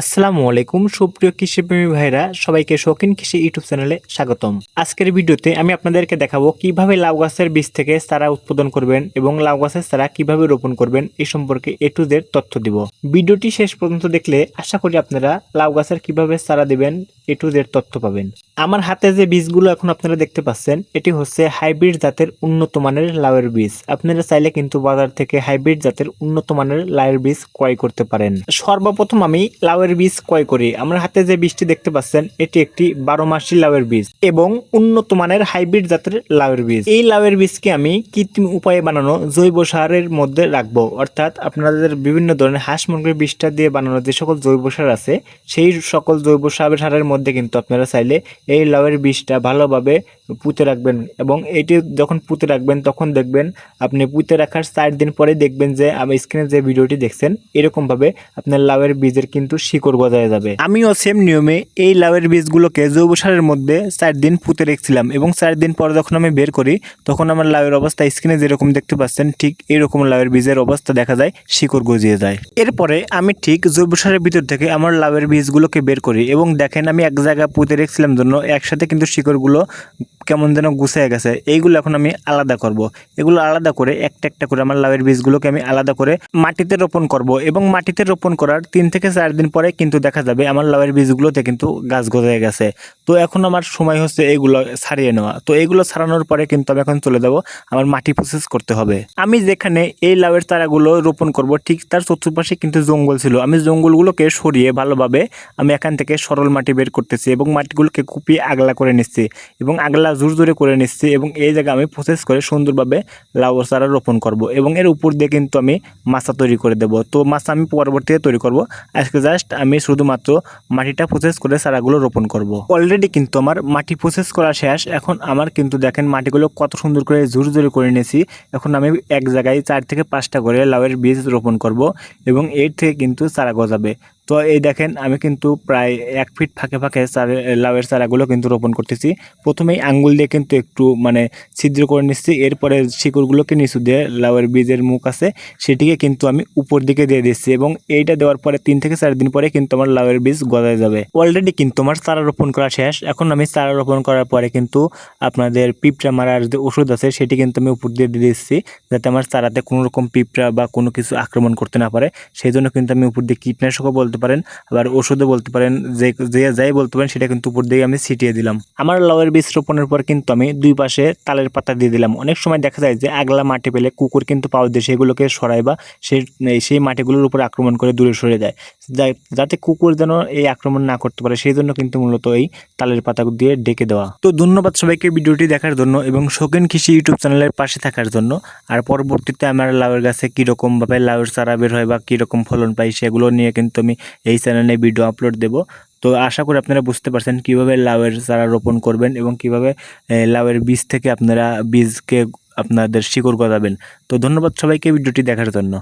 আসসালামু আলাইকুম, সুপ্রিয় কৃষিপ্রেমী ভাইরা, সবাইকে শৌখিন কৃষি ইউটিউব চ্যানেলে স্বাগতম। আজকের ভিডিওতে আমি আপনাদেরকে দেখাবো কীভাবে লাউ গাছের বীজ থেকে চারা উৎপাদন করবেন এবং লাউ গাছের চারা কীভাবে রোপণ করবেন এই সম্পর্কে এ টু জেড তথ্য দিব। ভিডিওটি শেষ পর্যন্ত দেখলে আশা করি আপনারা লাউ গাছের কীভাবে চারা দেবেন এ টু জেড তথ্য পাবেন। আমার হাতে যে বীজগুলো এখন আপনারা দেখতে পাচ্ছেন, এটি হচ্ছে হাইব্রিড জাতের উন্নত মানের লাউয়ের বীজ। আপনারা চাইলে কিন্তু বাজার থেকে হাইব্রিড জাতের উন্নত মানের লাউয়ের বীজ ক্রয় করতে পারেন। সর্বপ্রথম আমি লাউয়ের বীজ ক্রয় করি। আমার হাতে যে বীজটি দেখতে পাচ্ছেন, এটি একটি বারো মাসি লাউয়ের বীজ এবং উন্নত মানের হাইব্রিড জাতের লাউয়ের বীজ। এই লাউয়ের বীজকে আমি কৃত্রিম উপায়ে বানানো জৈব সারের মধ্যে রাখব। অর্থাৎ আপনাদের বিভিন্ন ধরনের হাঁস মুরগির বীজটা দিয়ে বানানো যে সকল জৈব সার আছে, সেই সকল জৈব সার- সারের মধ্যে কিন্তু আপনারা চাইলে এই লাউয়ের বীজটা ভালোভাবে পুঁতে রাখবেন এবং এটি যখন পুঁতে রাখবেন তখন দেখবেন আপনি পুঁতে রাখার চার দিন পরে দেখবেন যে আমি স্ক্রিনে যে ভিডিওটি দেখছেন, এরকমভাবে আপনার লাউয়ের বীজের কিন্তু শিকড় গজায় যাবে। আমিও সেম নিয়মে এই লাউয়ের বীজগুলোকে জৈব সারের মধ্যে চার দিন পুঁতে রেখেছিলাম এবং চার দিন পরে যখন আমি বের করি, তখন আমার লাউয়ের অবস্থা স্ক্রিনে যেরকম দেখতে পাচ্ছেন, ঠিক এরকম লাউয়ের বীজের অবস্থা দেখা যায়, শিকড় গজিয়ে যায়। এরপরে আমি ঠিক জৈব সারের ভিতর থেকে আমার লাউয়ের বীজগুলোকে বের করি এবং দেখেন আমি এক জায়গায় পুঁতে রেখেছিলাম জন্য একসাথে কিন্তু শিকড়গুলো কেমন যেন গুছিয়ে গেছে। এইগুলো এখন আমি আলাদা করব। এগুলো আলাদা করে একটা একটা করে আমার লাউয়ের বীজগুলোকে আমি আলাদা করে মাটিতে রোপণ করব এবং মাটিতে রোপণ করার তিন থেকে চার দিন পরে কিন্তু দেখা যাবে আমার লাউয়ের বীজগুলোতে কিন্তু গাছ গজায় গেছে। তো এখন আমার সময় হচ্ছে এগুলো ছাড়িয়ে নেওয়া। তো এগুলো ছাড়ানোর পরে কিন্তু আমি এখন চলে যাব আমার মাটি প্রসেস করতে হবে। আমি যেখানে এই লাউয়ের চারাগুলো রোপণ করব ঠিক তার চতুর্পাশে কিন্তু জঙ্গল ছিল। আমি জঙ্গলগুলোকে সরিয়ে ভালোভাবে আমি এখান থেকে সরল মাটি বের করতেছি এবং মাটিগুলোকে কুপিয়ে আগলা করে নিচ্ছি এবং আগলা জোর জোরে করে নিচ্ছি এবং এই জায়গায় আমি প্রসেস করে সুন্দরভাবে লাউ চারা রোপণ করব এবং এর উপর দিয়ে কিন্তু আমি মাছা তৈরি করে দেব। তো মাছা আমি পরবর্তীতে তৈরি করব। আজকে জাস্ট আমি শুধুমাত্র মাটিটা প্রসেস করে চারাগুলো রোপণ করব। অলরেডি কিন্তু আমার মাটি প্রসেস করা শেষ। এখন আমার কিন্তু দেখেন মাটিগুলো কত সুন্দর করে জোর জোরে করে নিয়েছি। এখন আমি এক জায়গায় চার থেকে পাঁচটা করে লাউয়ের বীজ রোপণ করব এবং এর থেকে কিন্তু চারা গজাবে। তো এই দেখেন, আমি কিন্তু প্রায় এক ফিট ফাঁকে ফাঁকে লাউয়ের চারাগুলো কিন্তু রোপণ করতেছি। প্রথমেই আঙ্গুল দিয়ে কিন্তু একটু মানে ছিদ্র করে নিচ্ছি। এরপরে শিকড়গুলোকে নিচু দিয়ে লাউয়ের বীজের মুখ আছে, সেটিকে কিন্তু আমি উপর দিকে দিয়ে দিচ্ছি এবং এইটা দেওয়ার পরে তিন থেকে চার দিন পরে কিন্তু আমার লাউয়ের বীজ গজায় যাবে। অলরেডি কিন্তু আমার চারা রোপণ করা শেষ। এখন আমি চারা রোপণ করার পরে কিন্তু আপনাদের পিঁপড়া মারার যে ওষুধ আছে, সেটি কিন্তু আমি উপর দিয়ে দিয়ে দিচ্ছি যাতে আমার চারাতে কোনো রকম পিঁপড়া বা কোনো কিছু আক্রমণ করতে না পারে। সেই জন্য কিন্তু আমি উপর দিয়ে কীটনাশকও বলতে পারেন, আবার ওষুধও বলতে পারেন, যে যে যাই বলতে পারেন, সেটা কিন্তু উপর দিয়ে আমি ছিটিয়ে দিলাম। আমার লাউয়ের বীজ রোপণের পর কিন্তু আমি দুই পাশে তালের পাতা দিয়ে দিলাম। অনেক সময় দেখা যায় যে, আগলা মাটি পেলে কুকুর কিন্তু পাও দিয়ে সেগুলোকে সরাই বা সেই সেই মাটিগুলোর উপর আক্রমণ করে দূরে সরে যায়। যাতে কুকুর যেন এই আক্রমণ না করতে পারে, সেই জন্য কিন্তু মূলত এই তালের পাতা দিয়ে ডেকে দেওয়া। তো ধন্যবাদ সবাইকে ভিডিওটি দেখার জন্য এবং শৌখিন কৃষি ইউটিউব চ্যানেলের পাশে থাকার জন্য। আর পরবর্তীতে আমার লাউয়ের গাছে কীরকমভাবে লাউয়ের চারা বের হয় বা কীরকম ফলন পাই সেগুলো নিয়ে কিন্তু আমি এই চ্যানেলে ভিডিও আপলোড দেব। তো আশা করি আপনারা বুঝতে পারছেন কীভাবে লাউয়ের চারা রোপণ করবেন এবং কীভাবে লাউয়ের বীজ থেকে আপনারা বীজকে আপনাদের শিকড় গজাবেন। তো ধন্যবাদ সবাইকে ভিডিওটি দেখার জন্য।